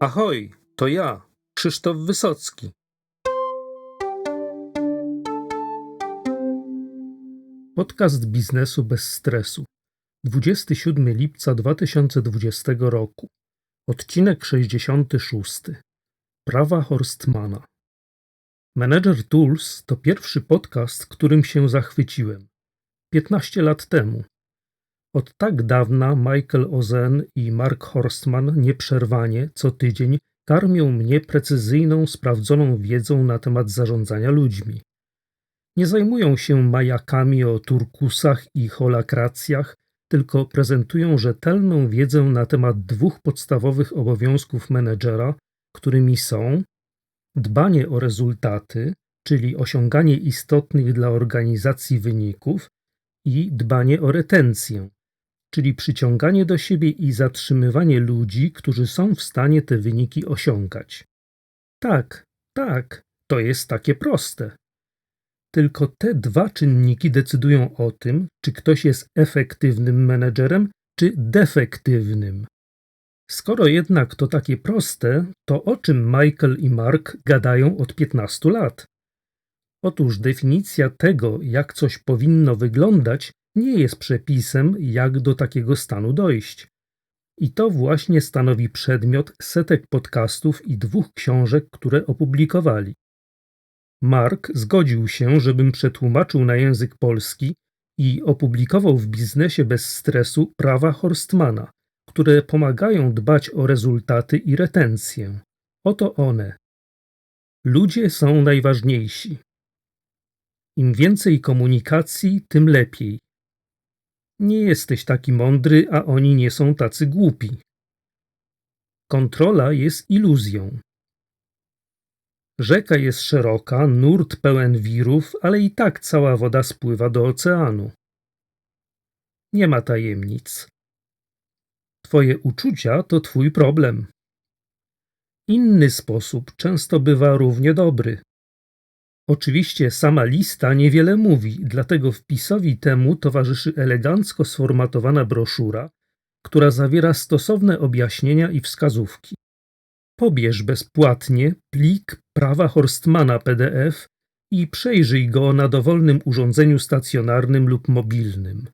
Ahoj, to ja, Krzysztof Wysocki. Podcast biznesu bez stresu. 27 lipca 2020 roku. Odcinek 66. Prawa Horstmana. Manager Tools to pierwszy podcast, którym się zachwyciłem. 15 lat temu. Od tak dawna Michael Ozen i Mark Horstman nieprzerwanie co tydzień karmią mnie precyzyjną, sprawdzoną wiedzą na temat zarządzania ludźmi. Nie zajmują się majakami o turkusach i holakracjach, tylko prezentują rzetelną wiedzę na temat dwóch podstawowych obowiązków menedżera, którymi są dbanie o rezultaty, czyli osiąganie istotnych dla organizacji wyników, i dbanie o retencję, czyli przyciąganie do siebie i zatrzymywanie ludzi, którzy są w stanie te wyniki osiągać. Tak, tak, to jest takie proste. Tylko te dwa czynniki decydują o tym, czy ktoś jest efektywnym menedżerem, czy defektywnym. Skoro jednak to takie proste, to o czym Michael i Mark gadają od 15 lat? Otóż definicja tego, jak coś powinno wyglądać, nie jest przepisem, jak do takiego stanu dojść. I to właśnie stanowi przedmiot setek podcastów i dwóch książek, które opublikowali. Mark zgodził się, żebym przetłumaczył na język polski i opublikował w biznesie bez stresu prawa Horstmana, które pomagają dbać o rezultaty i retencję. Oto one. Ludzie są najważniejsi. Im więcej komunikacji, tym lepiej. Nie jesteś taki mądry, a oni nie są tacy głupi. Kontrola jest iluzją. Rzeka jest szeroka, nurt pełen wirów, ale i tak cała woda spływa do oceanu. Nie ma tajemnic. Twoje uczucia to twój problem. Inny sposób często bywa równie dobry. Oczywiście sama lista niewiele mówi, dlatego wpisowi temu towarzyszy elegancko sformatowana broszura, która zawiera stosowne objaśnienia i wskazówki. Pobierz bezpłatnie plik prawa Horstmana PDF i przejrzyj go na dowolnym urządzeniu stacjonarnym lub mobilnym.